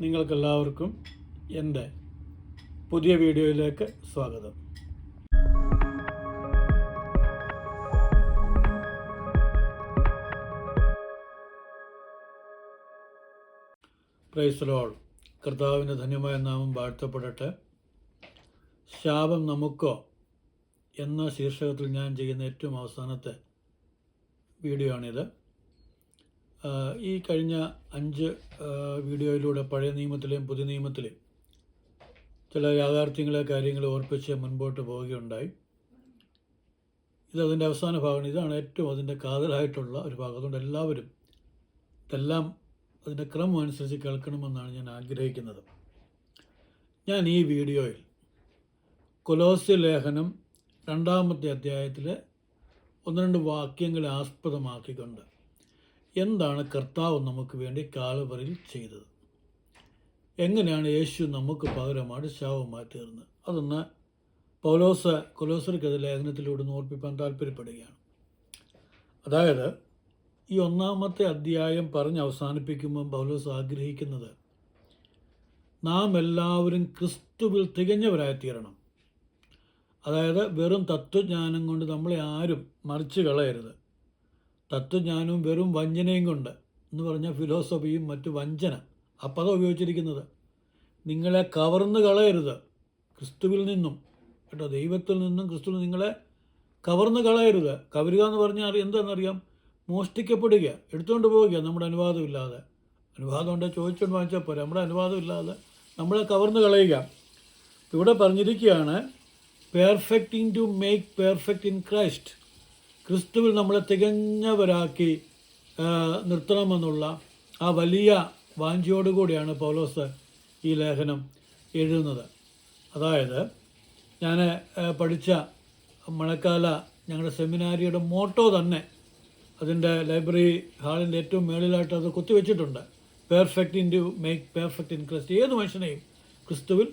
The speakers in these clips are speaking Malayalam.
നിങ്ങൾക്കെല്ലാവർക്കും എന്റെ പുതിയ വീഡിയോയിലേക്ക് സ്വാഗതം. പ്രൈസലോൾ കർത്താവിന്റെ ധന്യമായ നാമം വാഴ്ത്തപ്പെടട്ടെ. ശാപം നമുക്കോ എന്ന ശീർഷകത്തിൽ ഞാൻ ചെയ്യുന്ന ഏറ്റവും അവസാനത്തെ വീഡിയോ ആണിത് ഈ കഴിഞ്ഞ അഞ്ച് വീഡിയോയിലൂടെ പഴയ നിയമത്തിലെയും പുതിയ നിയമത്തിലെയും ചില യാഥാർത്ഥ്യങ്ങളെ കാര്യങ്ങളെ ഓർപ്പിച്ച് മുൻപോട്ട് പോവുകയുണ്ടായി. ഇത് അവസാന ഭാഗമാണ്. ഇതാണ് ഏറ്റവും അതിന്റെ കാതലായിട്ടുള്ള ഒരു ഭാഗം. അതുകൊണ്ട് എല്ലാവരും ഇതെല്ലാം അതിന്റെ ക്രമം അനുസരിച്ച് കേൾക്കണമെന്നാണ് ഞാൻ ആഗ്രഹിക്കുന്നത്. ഞാൻ ഈ വീഡിയോയിൽ കൊലോസ്യ ലേഖനം രണ്ടാമത്തെ അധ്യായത്തിലെ ഒന്ന് രണ്ട് വാക്യങ്ങളെ ആസ്പദമാക്കിക്കൊണ്ട് എന്താണ് കർത്താവ് നമുക്ക് വേണ്ടി കാലുവറിൽ ചെയ്തത്? എങ്ങനെയാണ് യേശു നമുക്ക് പകരമായിട്ട് ശാപമായി തീർന്നത് അതൊന്ന് പൗലോസ് കൊലോസർക്കെതിരെ ലേഖനത്തിലൂടെ ഓർപ്പിക്കാൻ താല്പര്യപ്പെടുകയാണ്. അതായത് ഈ ഒന്നാമത്തെ അധ്യായം പറഞ്ഞ് അവസാനിപ്പിക്കുമ്പോൾ പൗലോസ് ആഗ്രഹിക്കുന്നത് നാം എല്ലാവരും ക്രിസ്തുവിൽ തികഞ്ഞവരായി തീരണം അതായത് വെറും തത്വജ്ഞാനം കൊണ്ട് നമ്മളെ ആരും മറിച്ച് കളയരുത്. തത്വജ്ഞാനവും വെറും വഞ്ചനയും കൊണ്ട് എന്ന് പറഞ്ഞാൽ ഫിലോസഫിയും മറ്റു വഞ്ചന. ആ ഉപയോഗിച്ചിരിക്കുന്നത്. നിങ്ങളെ കവർന്ന് കളയരുത്. ക്രിസ്തുവിൽ നിന്നും കേട്ടോ ദൈവത്തിൽ നിന്നും ക്രിസ്തുവിൽ നിങ്ങളെ കവർന്ന് കളയരുത്. കവരുക എന്ന് പറഞ്ഞാൽ എന്താണെന്നറിയാം? മോഷ്ടിക്കപ്പെടുക. എടുത്തുകൊണ്ട് പോവുക. നമ്മുടെ അനുവാദമില്ലാതെ. അനുവാദം ഉണ്ടോ? ചോദിച്ചുകൊണ്ട് വാങ്ങിച്ചാൽ പോരാ. നമ്മുടെ അനുവാദമില്ലാതെ നമ്മളെ കവർന്ന് കളയുക. ഇവിടെ പറഞ്ഞിരിക്കുകയാണ് in to make perfect in Christ ക്രിസ്തുവിൽ നമ്മളെ തികഞ്ഞവരാക്കി നിർത്തണമെന്നുള്ള ആ വലിയ വാഞ്ചിയോടുകൂടിയാണ് പൗലോസ് ഈ ലേഖനം എഴുതുന്നത്. അതായത് ഞാൻ പഠിച്ച മഴക്കാല ഞങ്ങളുടെ സെമിനാരിയുടെ മോട്ടോ തന്നെ അതിന്റെ ലൈബ്രറി ഹാളിന്റെ ഏറ്റവും മേളിലായിട്ട് അത് കുത്തിവെച്ചിട്ടുണ്ട്. Perfect in to make perfect in Christ ഏത് മനുഷ്യനെയും ക്രിസ്തുവിൽ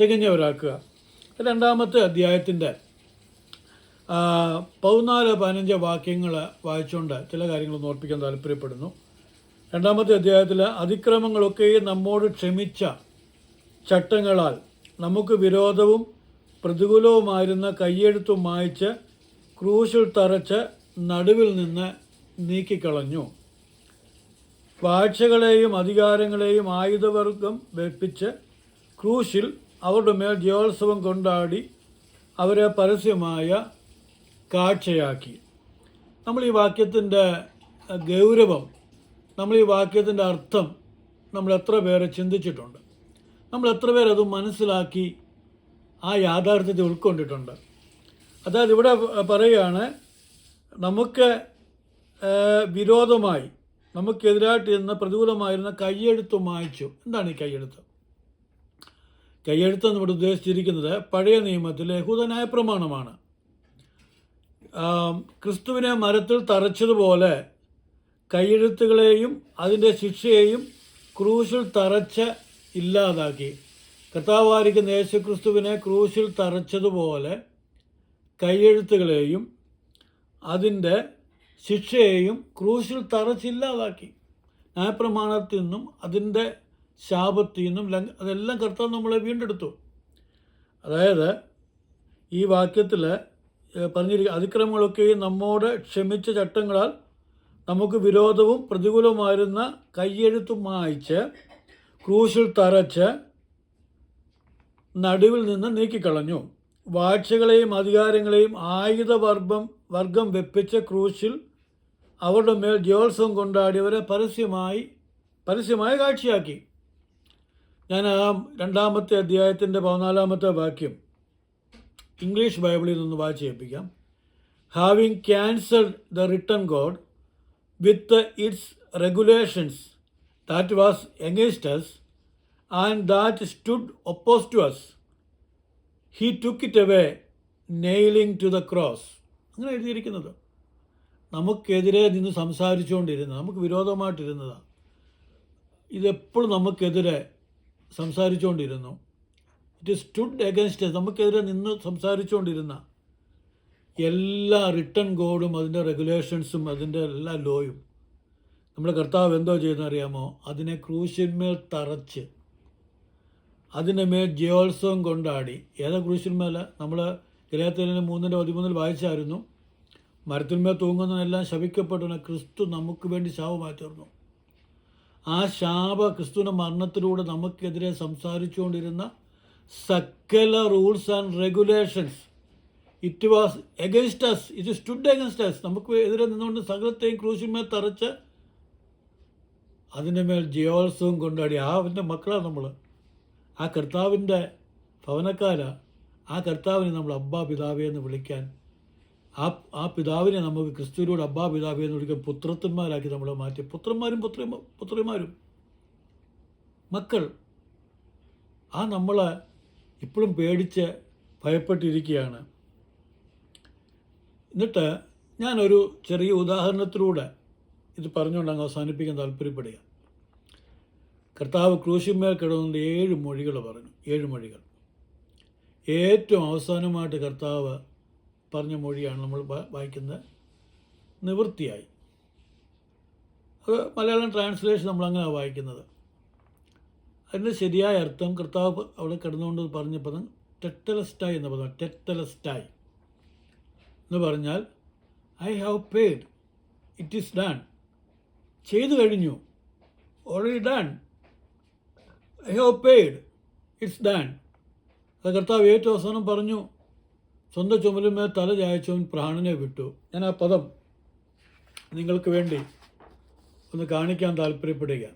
തികഞ്ഞവരാക്കുക. രണ്ടാമത്തെ അധ്യായത്തിന്റെ പതിനാല് പതിനഞ്ച് വാക്യങ്ങൾ വായിച്ചുകൊണ്ട് ചില കാര്യങ്ങൾ ഓർപ്പിക്കാൻ താല്പര്യപ്പെടുന്നു. രണ്ടാമത്തെ അധ്യായത്തിൽ അതിക്രമങ്ങളൊക്കെ നമ്മോട് ക്ഷമിച്ച ചട്ടങ്ങളാൽ നമുക്ക് വിരോധവും പ്രതികൂലവുമായിരുന്ന കയ്യെഴുത്തും മായ്ച്ച് ക്രൂശിൽ തറച്ച് നടുവിൽ നിന്ന് നീക്കിക്കളഞ്ഞു. വാഴ്ചകളെയും അധികാരങ്ങളെയും ആയുധവർഗം വെപ്പിച്ച് ക്രൂശിൽ അവരുടെ മേൽ ജയോത്സവം കൊണ്ടാടി അവരെ പരസ്യമായ കാഴ്ചയാക്കി. നമ്മൾ ഈ വാക്യത്തിന്റെ ഗൗരവം നമ്മൾ ഈ വാക്യത്തിന്റെ അർത്ഥം നമ്മൾ എത്ര പേരെ ചിന്തിച്ചിട്ടുണ്ട്. നമ്മൾ എത്ര പേരത് മനസ്സിലാക്കി ആ യാഥാർത്ഥ്യത്തെ ഉൾക്കൊണ്ടിട്ടുണ്ട്. അതായത് ഇവിടെ പറയുകയാണ് നമുക്ക് വിരോധമായി നമുക്കെതിരായിട്ട് ഇരുന്ന പ്രതികൂലമായിരുന്ന കയ്യെഴുത്ത് മായ്ച്ചു. എന്താണ് ഈ കയ്യെഴുത്ത് കയ്യെഴുത്ത് എന്ന് ഇവിടെ ഉദ്ദേശിച്ചിരിക്കുന്നത് പഴയ നിയമത്തിലെ ഹുതനായ പ്രമാണമാണ്. ക്രിസ്തുവിനെ മരത്തിൽ തറച്ചതുപോലെ കയ്യെഴുത്തുകളെയും അതിന്റെ ശിക്ഷയെയും ക്രൂശിൽ തറച്ച് ഇല്ലാതാക്കി. കർത്താവായിരിക്കുന്ന യേശു ക്രിസ്തുവിനെ ക്രൂശിൽ തറച്ചതുപോലെ കയ്യെഴുത്തുകളെയും അതിന്റെ ശിക്ഷയെയും ക്രൂശിൽ തറച്ചില്ലാതാക്കി ന്യായപ്രമാണത്തിൽ നിന്നും അതിന്റെ ശാപത്തിൽ നിന്നും അതെല്ലാം കർത്താവ് നമ്മളെ വീണ്ടെടുത്തു. അതായത് ഈ വാക്യത്തിൽ പറഞ്ഞിരിക്കുക അതിക്രമങ്ങളൊക്കെയും നമ്മോട് ക്ഷമിച്ച ചട്ടങ്ങളാൽ നമുക്ക് വിരോധവും പ്രതികൂലവുമായിരുന്ന കയ്യെഴുത്തും മായ്ച്ച് ക്രൂശിൽ തറച്ച് നടുവിൽ നിന്ന് നീക്കിക്കളഞ്ഞു. വാഴ്ചകളെയും അധികാരങ്ങളെയും ആയുധവർഗം വർഗം വെപ്പിച്ച ക്രൂശിൽ അവരുടെ മേൽ ജ്യോത്സവം കൊണ്ടാടിയവരെ പരസ്യമായി പരസ്യമായി കാഴ്ചയാക്കി. ഞാൻ ആ രണ്ടാമത്തെ അധ്യായത്തിന്റെ പതിനാലാമത്തെ വാക്യം. ഇംഗ്ലീഷ് ബൈബിളിൽ നിന്ന് വായിച്ച് കേൾപ്പിക്കാം having cancelled the written code with its regulations that was against us and that stood opposed to us he took it away nailing to the cross അങ്ങനെ എഴുതിയിരിക്കുന്നത്. നമുക്കെതിരെ നിന്ന് സംസാരിച്ചുകൊണ്ടിരുന്ന നമുക്ക് വിരോധമായിട്ടിരുന്നതാണ് ഇതെപ്പോഴും നമുക്കെതിരെ സംസാരിച്ചുകൊണ്ടിരുന്നു. ഇറ്റ് സ്റ്റുഡ് എഗൻസ്റ്റ് നമുക്കെതിരെ നിന്ന് സംസാരിച്ചുകൊണ്ടിരുന്ന എല്ലാ റിട്ടേൺ കോഡും അതിന്റെ റെഗുലേഷൻസും അതിന്റെ എല്ലാ ലോയും നമ്മുടെ കർത്താവ് എന്തോ ചെയ്യുന്നറിയാമോ അതിനെ ക്രൂശിന്മേൽ തറച്ച് അതിന്റെ മേൽ ജയോത്സവം കൊണ്ടാടി. ഏതാ ക്രൂശിന്മേൽ നമ്മൾ ഗലാത്തിലെ മൂന്നിന്റെ പതിമൂന്നിൽ വായിച്ചായിരുന്നു. മരത്തിന്മേൽ തൂങ്ങുന്നതെല്ലാം ശപിക്കപ്പെട്ടു ക്രിസ്തു നമുക്ക് വേണ്ടി ശാപമായി തീർന്നു. ആ ശാപ ക്രിസ്തുവിന്റെ മരണത്തിലൂടെ നമുക്കെതിരെ സംസാരിച്ചുകൊണ്ടിരുന്ന സകല rules and regulations. It was against us it stood against us നമുക്ക് എതിരെ നിന്നുകൊണ്ട് സകലത്തെയും ക്രൂശിന്മേൽ തറച്ച് അതിന്റെ മേൽ ജയോത്സവം കൊണ്ടാടി. ആ അവന്റെ മക്കളാണ് നമ്മൾ ആ കർത്താവിന്റെ ഭവനക്കാരാണ് ആ കർത്താവിനെ നമ്മൾ അബ്ബാ പിതാവേ എന്ന് വിളിക്കാൻ. ആ ആ പിതാവിനെ നമുക്ക് ക്രിസ്തുവിലൂടെ അബ്ബാ പിതാവേ എന്ന് വിളിക്കാൻ പുത്രത്തന്മാരാക്കി നമ്മളെ മാറ്റി. പുത്രന്മാരും പുത്രി പുത്രിമാരും. മക്കൾ. ആ നമ്മളെ ഇപ്പോഴും പേടിച്ച് ഭയപ്പെട്ടിരിക്കുകയാണ്. എന്നിട്ട് ഞാനൊരു ചെറിയ ഉദാഹരണത്തിലൂടെ ഇത് പറഞ്ഞുകൊണ്ട് അങ്ങ് അവസാനിപ്പിക്കാൻ താല്പര്യപ്പെടുക കർത്താവ് ക്രൂശിന്മേൽ കിടന്നുകൊണ്ട് ഏഴ് മൊഴികൾ പറഞ്ഞു. ഏഴ് മൊഴികൾ. ഏറ്റവും അവസാനമായിട്ട് കർത്താവ് പറഞ്ഞ മൊഴിയാണ് നമ്മൾ വായിക്കുന്നത്. നിവൃത്തിയായി. അത് മലയാളം ട്രാൻസ്ലേഷൻ നമ്മൾ അങ്ങനെ വായിക്കുന്നത്. അതിന്റെ ശരിയായ അർത്ഥം കർത്താവ് അവിടെ കിടന്നുകൊണ്ട് പറഞ്ഞ പദം ടെറ്റലസ്റ്റായി എന്ന പദം ടെറ്റലസ്റ്റായി എന്ന് പറഞ്ഞാൽ I have paid it is done ചെയ്തു കഴിഞ്ഞു. Already done I have paid it's done അത് കർത്താവ് ഏറ്റവും അവസാനം പറഞ്ഞു സ്വന്തം ചുമലുമേൽ തല ചായച്ചവൻ പ്രാണനെ വിട്ടു. ഞാൻ ആ പദം നിങ്ങൾക്ക് വേണ്ടി ഒന്ന് കാണിക്കാൻ താല്പര്യപ്പെടുക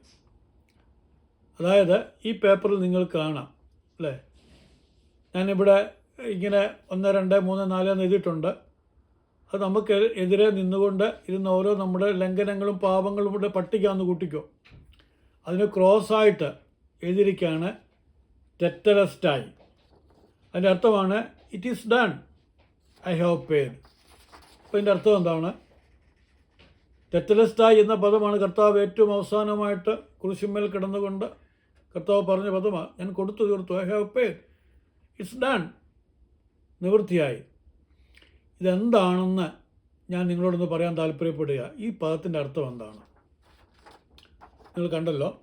അതായത് ഈ പേപ്പറിൽ നിങ്ങൾ കാണാം അല്ലേ? ഞാനിവിടെ ഇങ്ങനെ ഒന്ന് രണ്ട് മൂന്ന് നാല് എന്ന് എഴുതിയിട്ടുണ്ട്. അത് നമുക്ക് എതിരെ നിന്നുകൊണ്ട് ഇരുന്ന ഓരോ നമ്മുടെ ലംഘനങ്ങളും പാപങ്ങളും ഇവിടെ പട്ടിക്കാന്ന് കൂട്ടിക്കോ. അതിന് ക്രോസായിട്ട് എഴുതിയിരിക്കുകയാണ് ടെറ്ററസ്റ്റായി അതിന്റെ അർത്ഥമാണ് it is done I have paid അപ്പോൾ ഇതിന്റെ അർത്ഥം എന്താണ്? ടെറ്റലസ്റ്റായി എന്ന പദമാണ് കർത്താവ് ഏറ്റവും അവസാനമായിട്ട് കുരിശുമ്മേൽ കിടന്നുകൊണ്ട് കർത്താവ് പറഞ്ഞ പദമാണ് ഞാൻ കൊടുത്തു തീർത്തു I have pay it's done നിവൃത്തിയായി. ഇതെന്താണെന്ന് ഞാൻ നിങ്ങളോടൊന്ന് പറയാൻ താല്പര്യപ്പെടുക. ഈ പദത്തിന്റെ അർത്ഥം എന്താണ്? നിങ്ങൾ കണ്ടല്ലോ.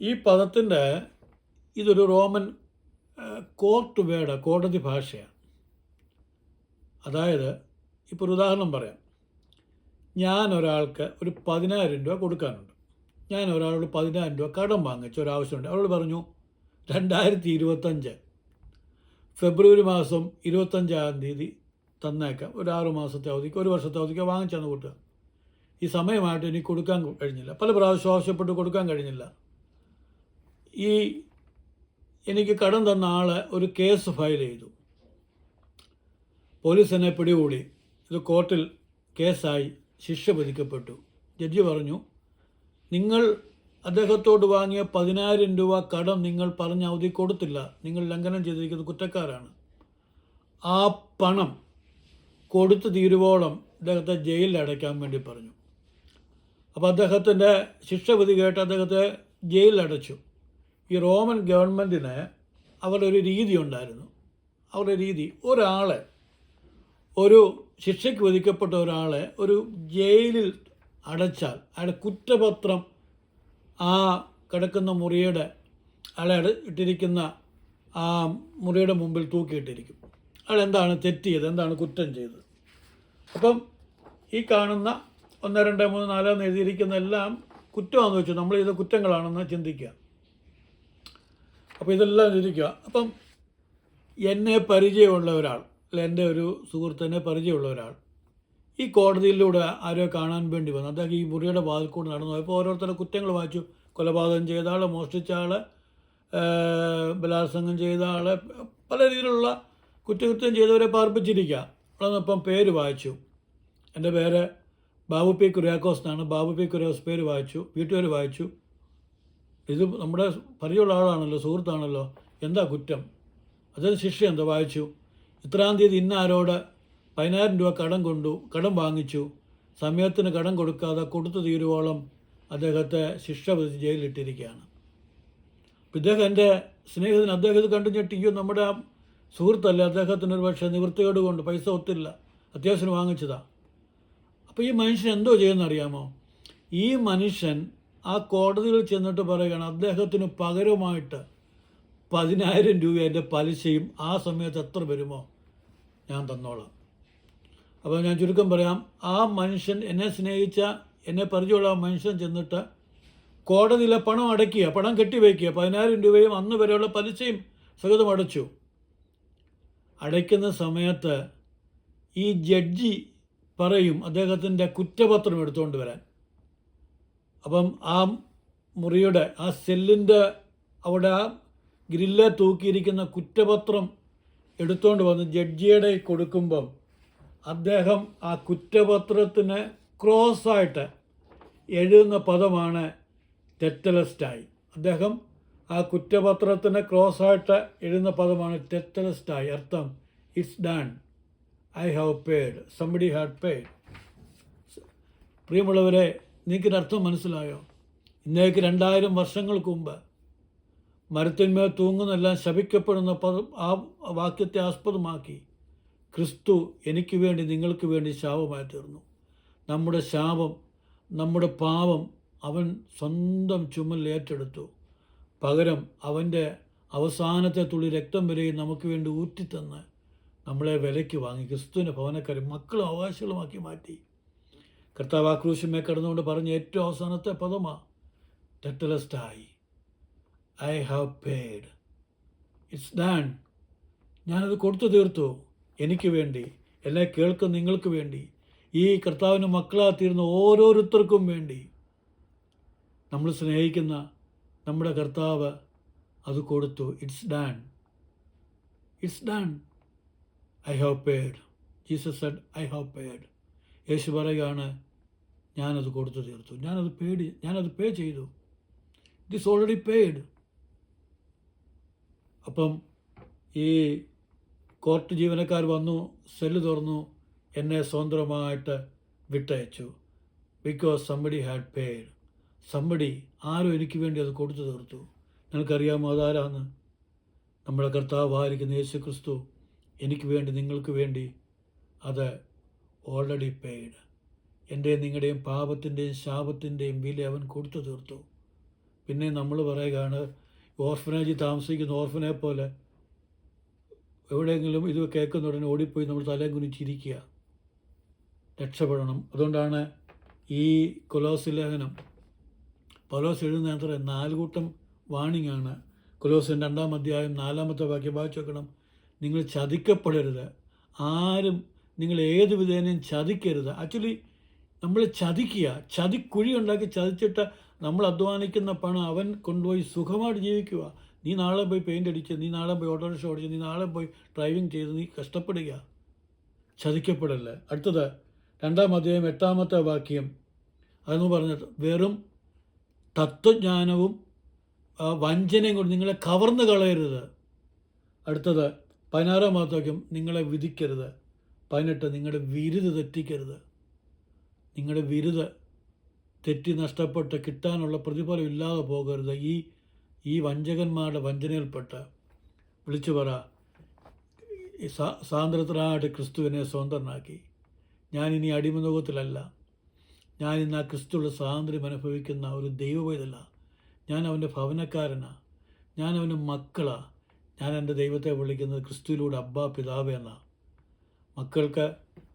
ഈ പദത്തിന്റെ ഇതൊരു റോമൻ കോർട്ട് വേർഡ് കോടതി ഭാഷയാണ്. അതായത് ഇപ്പോൾ ഒരു ഉദാഹരണം പറയാം. ഞാൻ ഒരാൾക്ക് ഒരു പതിനായിരം രൂപ കൊടുക്കാനുണ്ട്. ഞാൻ ഒരാളോട് പതിനായിരം രൂപ കടം വാങ്ങിച്ച ഒരാവശ്യമുണ്ട്. അവരോട് പറഞ്ഞു രണ്ടായിരത്തി ഇരുപത്തഞ്ച് ഫെബ്രുവരി മാസം ഇരുപത്തഞ്ചാം തീയതി തന്നേക്കാം. ഒരു ആറു മാസത്തെ അവധിക്ക് ഒരു വർഷത്തെ അവധിക്ക് വാങ്ങിച്ചാണ് കൂട്ടുക. ഈ സമയമായിട്ട് എനിക്ക് കൊടുക്കാൻ കഴിഞ്ഞില്ല. പല പ്രാവശ്യം ആവശ്യപ്പെട്ട് കൊടുക്കാൻ കഴിഞ്ഞില്ല. ഈ എനിക്ക് കടം തന്ന ആൾ ഒരു കേസ് ഫയൽ ചെയ്തു. പോലീസ് എന്നെ പിടികൂടി. ഇത് കോർട്ടിൽ കേസായി ശിക്ഷ വിധിക്കപ്പെട്ടു. ജഡ്ജി പറഞ്ഞു നിങ്ങൾ അദ്ദേഹത്തോട് വാങ്ങിയ പതിനായിരം രൂപ കടം നിങ്ങൾ പറഞ്ഞ അവധി കൊടുത്തില്ല. നിങ്ങൾ ലംഘനം ചെയ്തിരിക്കുന്ന കുറ്റക്കാരാണ്. ആ പണം കൊടുത്തു തീരുവോളം അദ്ദേഹത്തെ ജയിലിൽ അടയ്ക്കാൻ വേണ്ടി പറഞ്ഞു. അപ്പോൾ അദ്ദേഹത്തിന്റെ ശിക്ഷ വിധി കേട്ട് അദ്ദേഹത്തെ ജയിലിൽ അടച്ചു. ഈ റോമൻ ഗവൺമെന്റിന് അവരുടെ ഒരു രീതി ഉണ്ടായിരുന്നു. അവരുടെ രീതി ഒരാളെ ഒരു ശിക്ഷയ്ക്ക് വിധിക്കപ്പെട്ട ഒരാളെ ഒരു ജയിലിൽ അടച്ചാൽ അയാളുടെ കുറ്റപത്രം ആ കിടക്കുന്ന മുറിയുടെ അയാളെ ഇട്ടിരിക്കുന്ന ആ മുറിയുടെ മുമ്പിൽ തൂക്കിയിട്ടിരിക്കും. അയാൾ എന്താണ് തെറ്റ് ചെയ്തത് എന്താണ് കുറ്റം ചെയ്തത്? അപ്പം ഈ കാണുന്ന ഒന്ന് രണ്ട് മൂന്ന് എന്ന് എഴുതിയിരിക്കുന്ന എല്ലാം കുറ്റമാണെന്ന് വെച്ചു. നമ്മൾ ചെയ്ത കുറ്റങ്ങളാണെന്ന് ചിന്തിക്കുക. അപ്പോൾ ഇതെല്ലാം ചിന്തിക്കുക. അപ്പം എന്നെ പരിചയമുള്ള ഒരാൾ അല്ല എന്റെ ഒരു സുഹൃത്തിനെ പരിചയമുള്ള ഒരാൾ ഈ കോടതിയിലൂടെ ആരോ കാണാൻ വേണ്ടി വന്നു. അദ്ദേഹം ഈ മുറിയുടെ വാതിൽ കൂടെ നടന്നു. പോയപ്പോൾ ഓരോരുത്തരുടെ കുറ്റങ്ങൾ വായിച്ചു. കൊലപാതകം ചെയ്ത ആൾ മോഷ്ടിച്ച ആൾ ബലാത്സംഗം ചെയ്ത ആൾ പല രീതിയിലുള്ള കുറ്റകൃത്യം ചെയ്തവരെ പാർപ്പിച്ചിരിക്കുക. അവിടെ നിന്നിപ്പം പേര് വായിച്ചു. എന്റെ പേര് ബാബു പി കുര്യാക്കോസ് എന്നാണ്. ബാബു പി കുര്യാക്കോസ് പേര് വായിച്ചു. വീട്ടുപേര് വായിച്ചു. ഇത് നമ്മുടെ പരിചയമുള്ള ആളാണല്ലോ സുഹൃത്താണല്ലോ. എന്താ കുറ്റം? അതിന് ശിക്ഷ എന്താ? വായിച്ചു. ഇത്രാം തീയതി ഇന്ന ആരോട് പതിനായിരം രൂപ കടം കൊണ്ടു കടം വാങ്ങിച്ചു. സമയത്തിന് കടം കൊടുക്കാതെ കൊടുത്തു തീരുവോളം അദ്ദേഹത്തെ ശിക്ഷ വിധിച്ച് ജയിലിട്ടിരിക്കുകയാണ് ഇദ്ദേഹം എന്റെ സ്നേഹത്തിന് അദ്ദേഹം ഇത് കണ്ടു ഞെട്ടിക്കും. നമ്മുടെ ആ സുഹൃത്തല്ലേ? അദ്ദേഹത്തിന് ഒരു പക്ഷേ നിവൃത്തികേട് കൊണ്ട് പൈസ ഒത്തില്ല. അത്യാവശ്യം വാങ്ങിച്ചതാണ് അപ്പോൾ ഈ മനുഷ്യൻ എന്തോ ചെയ്യുന്നറിയാമോ ഈ മനുഷ്യൻ ആ കോടതിയിൽ ചെന്നിട്ട് പറയുകയാണ് അദ്ദേഹത്തിന് പകരമായിട്ട് പതിനായിരം രൂപ എന്റെ പലിശയും ആ സമയത്ത് എത്ര വരുമോ? ഞാൻ തന്നോളാം. അപ്പോൾ ഞാൻ ചുരുക്കം പറയാം ആ മനുഷ്യൻ എന്നെ സ്നേഹിച്ച എന്നെ പരിചയമുള്ള ആ മനുഷ്യൻ ചെന്നിട്ട് കോടതിയിലെ പണം അടയ്ക്കുക പണം കെട്ടിവയ്ക്കുക പതിനായിരം രൂപയും അന്ന് വരെയുള്ള പലിശയും സഹിതം അടച്ചു. അടയ്ക്കുന്ന സമയത്ത് ഈ ജഡ്ജി പറയും അദ്ദേഹത്തിന്റെ കുറ്റപത്രം എടുത്തുകൊണ്ട് വരാൻ. അപ്പം ആ മുറിയുടെ ആ സെല്ലിന്റെ അവിടെ ആ ഗ്രില്ലെ തൂക്കിയിരിക്കുന്ന കുറ്റപത്രം എടുത്തുകൊണ്ട് വന്ന് ജഡ്ജിയുടെ കൊടുക്കുമ്പം അദ്ദേഹം ആ കുറ്റപത്രത്തിന് ക്രോസായിട്ട് എഴുതുന്ന പദമാണ് ടെറ്റലസ്റ്റായി അദ്ദേഹം ആ കുറ്റപത്രത്തിന് ക്രോസായിട്ട് എഴുതുന്ന പദമാണ് ടെറ്റലസ്റ്റായി അർത്ഥം it's done. I have paid. Somebody had paid. പ്രിയമുള്ളവരെ നിങ്ങൾക്കിന്റെ അർത്ഥം മനസ്സിലായോ? ഇന്നേക്ക് രണ്ടായിരം വർഷങ്ങൾക്ക് മുമ്പ് മരത്തിന്മേൽ തൂങ്ങുന്നെല്ലാം ശപിക്കപ്പെടുന്ന പദം ആ വാക്യത്തെ ആസ്പദമാക്കി. ക്രിസ്തു എനിക്ക് വേണ്ടി നിങ്ങൾക്ക് വേണ്ടി ശാപമായി തീർന്നു. നമ്മുടെ ശാപം നമ്മുടെ പാപം അവൻ സ്വന്തം ചുമൽ ഏറ്റെടുത്തു. പകരം അവന്റെ അവസാനത്തെ തുള്ളി രക്തം വരെയും നമുക്ക് വേണ്ടി ഊറ്റിത്തന്ന് നമ്മളെ വിലയ്ക്ക് വാങ്ങി ക്രിസ്തുവിന്റെ ഭവനക്കാരും മക്കളും അവകാശികളുമാക്കി മാറ്റി. കർത്താവ് ആക്രൂശമേ കടന്നുകൊണ്ട് പറഞ്ഞ ഏറ്റവും അവസാനത്തെ പദമാ ടെറ്റലസ്റ്റായി I have paid it's done ഞാനത് കൊടുത്തു തീർത്തു. എനിക്ക് വേണ്ടി എന്നെ കേൾക്കുന്ന നിങ്ങൾക്ക് വേണ്ടി ഈ കർത്താവിന് മക്കളാത്തിരുന്ന ഓരോരുത്തർക്കും വേണ്ടി നമ്മൾ സ്നേഹിക്കുന്ന നമ്മുടെ കർത്താവ് അത് കൊടുത്തു. It's done it's done I have paid Jesus said I have paid യേശു പറയുകയാണ് ഞാനത് കൊടുത്തു തീർത്തു. ഞാനത് പേടി ഞാനത് പേ ചെയ്തു. ഇറ്റ് ഈസ് ഓൾറെഡി പെയ്ഡ് അപ്പം ഈ കോർട്ട് ജീവനക്കാർ വന്നു സെല്ല് തുറന്നു എന്നെ സ്വതന്ത്രമായിട്ട് വിട്ടയച്ചു. Because somebody had paid somebody ആരും എനിക്ക് വേണ്ടി അത് കൊടുത്തു തീർത്തു. നിങ്ങൾക്കറിയാമോ അതാരാന്ന്? നമ്മുടെ കർത്താവായിരിക്കുന്ന യേശു ക്രിസ്തു എനിക്ക് വേണ്ടി നിങ്ങൾക്ക് വേണ്ടി അത് ഓൾറെഡി പെയ്ഡ് എന്റെ നിങ്ങളുടെയും പാപത്തിന്റെയും ശാപത്തിന്റെയും വില അവൻ കൊടുത്തു തീർത്തു. പിന്നെ നമ്മൾ പറയുകയാണ് ഓർഫനേജിൽ താമസിക്കുന്ന ഓർഫനെ പോലെ എവിടെയെങ്കിലും ഇത് കേൾക്കുന്ന ഉടനെ ഓടിപ്പോയി നമ്മൾ തലയും കുനിച്ചിരിക്കുക. രക്ഷപ്പെടണം. അതുകൊണ്ടാണ് ഈ കൊലോസ് ലേഖനം പൗലോസ് എഴുതുന്ന അത്ര നാല് കൂട്ടം വാണിംഗ് ആണ് കൊലോസിന്റെ രണ്ടാം അധ്യായം നാലാമത്തെ വാക്യം വായിച്ചു വെക്കണം നിങ്ങൾ ചതിക്കപ്പെടരുത്. ആരും നിങ്ങൾ ഏത് വിധേനയും ചതിക്കരുത്. ആക്ച്വലി നമ്മൾ ചതിക്കുക. ചതിക്കുഴി ഉണ്ടാക്കി ചതിച്ചിട്ട് നമ്മൾ അധ്വാനിക്കുന്ന പണം അവൻ കൊണ്ടുപോയി സുഖമായിട്ട് ജീവിക്കുക. നീ നാളെ പോയി പെയിന്റ് അടിച്ച് നീ നാളെ പോയി ഓട്ടോറിക്ഷ ഓടിച്ച് നീ നാളെ പോയി ഡ്രൈവിംഗ് ചെയ്ത് നീ കഷ്ടപ്പെടുക. ചതിക്കപ്പെടല്ലേ. അടുത്തത് രണ്ടാം അധ്യായം എട്ടാമത്തെ വാക്യം. അതെന്ന് പറഞ്ഞിട്ട് വെറും തത്വജ്ഞാനവും വഞ്ചനയും കൊണ്ട് നിങ്ങളെ കവർന്നു കളയരുത്. അടുത്തത് പതിനാറാം വാക്യം നിങ്ങളെ വിധിക്കരുത്. പതിനെട്ട് നിങ്ങളുടെ വിരുത് തെറ്റിക്കരുത്. നിങ്ങളുടെ വിരുത് തെറ്റി നഷ്ടപ്പെട്ട് കിട്ടാനുള്ള പ്രതിഫലം ഇല്ലാതെ പോകരുത്. ഈ ഈ വഞ്ചകന്മാരുടെ വഞ്ചനയിൽപ്പെട്ട് വിളിച്ചു പറ ഈ സാ- സാന്ദ്രതനായിട്ട് ക്രിസ്തുവിനെ സ്വന്തനാക്കി ഞാനിനി അടിമനുഖത്തിലല്ല ഞാൻ ഇന്ന് ആ ക്രിസ്തുള്ള സ്വാതന്ത്ര്യം അനുഭവിക്കുന്ന ഒരു ദൈവവേദല ഞാൻ അവന്റെ ഭവനക്കാരനാണ് ഞാൻ അവന്റെ മക്കളാണ് ഞാൻ എന്റെ ദൈവത്തെ വിളിക്കുന്നത് ക്രിസ്തുവിലൂടെ അബ്ബാ പിതാവ് എന്നാണ് മക്കൾക്ക്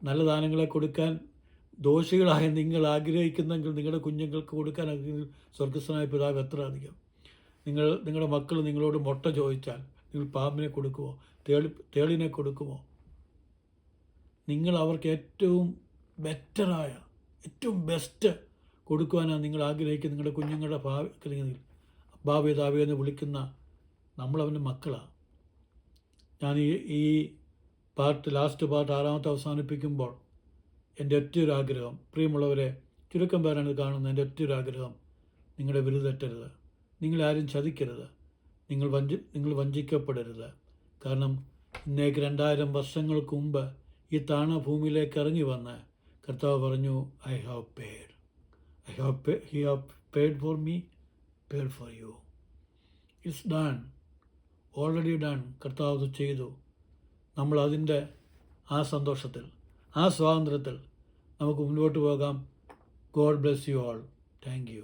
നല്ല ദാനങ്ങളെ കൊടുക്കാൻ ദോഷികളായ നിങ്ങൾ ആഗ്രഹിക്കുന്നെങ്കിൽ നിങ്ങളുടെ കുഞ്ഞുങ്ങൾക്ക് കൊടുക്കാൻ സ്വർഗസ്വനായ പിതാവ് എത്ര അധികം? നിങ്ങൾ നിങ്ങളുടെ മക്കൾ നിങ്ങളോട് മുട്ട ചോദിച്ചാൽ നിങ്ങൾ പാമ്പിനെ കൊടുക്കുമോ? തേളി തേളിനെ കൊടുക്കുമോ? നിങ്ങൾ അവർക്ക് ഏറ്റവും ബെറ്ററായ ഏറ്റവും ബെസ്റ്റ് കൊടുക്കുവാനാണ് നിങ്ങൾ ആഗ്രഹിക്കുന്ന നിങ്ങളുടെ കുഞ്ഞുങ്ങളുടെ ഭാവി ഭാവി താവി എന്ന് വിളിക്കുന്ന നമ്മളവന്റെ മക്കളാണ് ഞാൻ ഈ ഈ പാർട്ട് ലാസ്റ്റ് പാർട്ട് ആറാമത്തെ അവസാനിപ്പിക്കുമ്പോൾ എന്റെ ഒറ്റയൊരു ആഗ്രഹം പ്രിയമുള്ളവരെ ചുരുക്കം പേരാണ് കാണുന്നത്. എന്റെ ഒറ്റയൊരു ആഗ്രഹം നിങ്ങളുടെ വിരുതെറ്റരുത് നിങ്ങളാരും ചതിക്കരുത്. നിങ്ങൾ വഞ്ചി നിങ്ങൾ വഞ്ചിക്കപ്പെടരുത്. കാരണം ഇന്നേക്ക് രണ്ടായിരം വർഷങ്ങൾക്ക് മുമ്പ് ഈ താണ ഭൂമിയിലേക്ക് ഇറങ്ങി വന്ന് കർത്താവ് പറഞ്ഞു I have paid I have pay he have paid for me paid for you it's done already done കർത്താവ് അത് ചെയ്തു. നമ്മൾ അതിന്റെ ആ സന്തോഷത്തിൽ ആ സ്വാതന്ത്ര്യത്തിൽ നമുക്ക് മുന്നോട്ട് പോകാം. God bless you all thank you